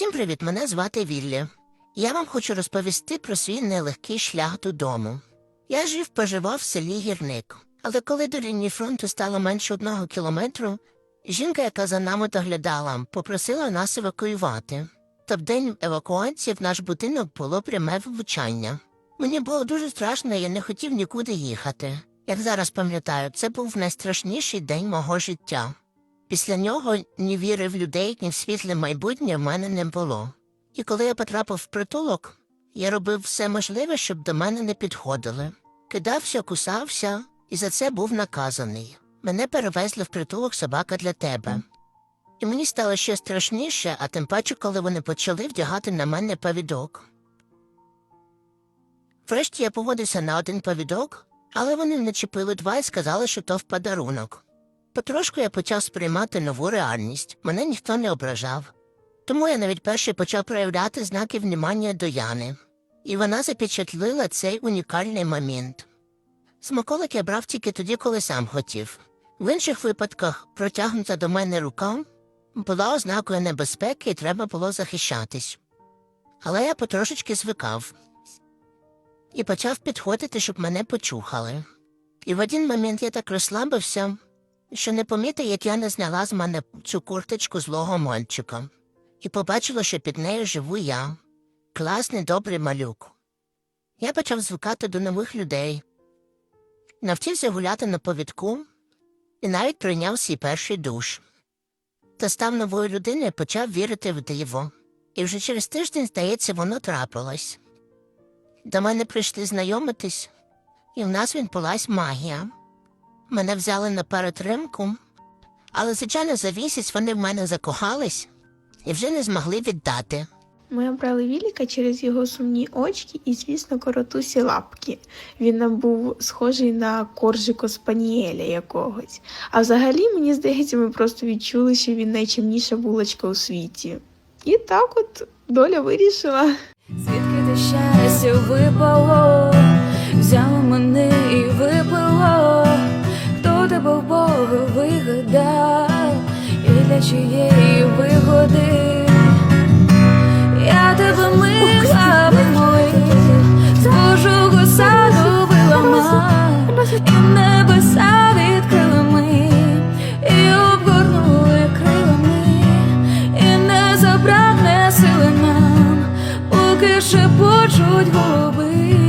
Усім привіт! Мене звати Віллі. Я вам хочу розповісти про свій нелегкий шлях додому. Я жив поживав в селі Гірник, але коли до лінії фронту стало менше одного кілометру, жінка, яка за нами доглядала, попросила нас евакуювати. Та в день евакуації в наш будинок було пряме влучання. Мені було дуже страшно, я не хотів нікуди їхати. Як зараз пам'ятаю, це був найстрашніший день мого життя. Після нього ні віри в людей, ні в світле майбутнє в мене не було. І коли я потрапив в притулок, я робив все можливе, щоб до мене не підходили. Кидався, кусався, і за це був наказаний. Мене перевезли в притулок собака для тебе. І мені стало ще страшніше, а тим паче, коли вони почали вдягати на мене повідок. Врешті я погодився на один повідок, але вони не чіпили два і сказали, що то в подарунок. Потрошку я почав сприймати нову реальність, мене ніхто не ображав. Тому я навіть перший почав проявляти знаки внімання до Яни, і вона запечатлила цей унікальний момент. Смаколик я брав тільки тоді, коли сам хотів. В інших випадках протягнута до мене рука була ознакою небезпеки і треба було захищатись. Але я потрошечки звикав і почав підходити, щоб мене почухали. І в один момент я так розслабився, що не помітив, як я не зняла з мене цю курточку злого мальчика, і побачила, що під нею живу я, класний добрий малюк. Я почав звикати до нових людей, навчився гуляти на повідку і навіть прийняв свій перший душ. Та став новою людиною і почав вірити в диво. І вже через тиждень, здається, воно трапилось. До мене прийшли знайомитись, і в нас відбулась магія. Мене взяли на перетримку, але, звичайно, за місяць вони в мене закохались і вже не змогли віддати. Ми обрали Віліка через його сумні очки і, звісно, коротусі лапки. Він нам був схожий на коржико спанієля якогось. А взагалі, мені здається, ми просто відчули, що він найчимніша булочка у світі. І так от доля вирішила. Звідки те щастя випало, вигадав, і для чиєї вигоди, я тебе мила з Божого саду виламав, і небеса відкрили ми, і обгорнули крилами, і не забрав не сили нам поки шепочуть голуби.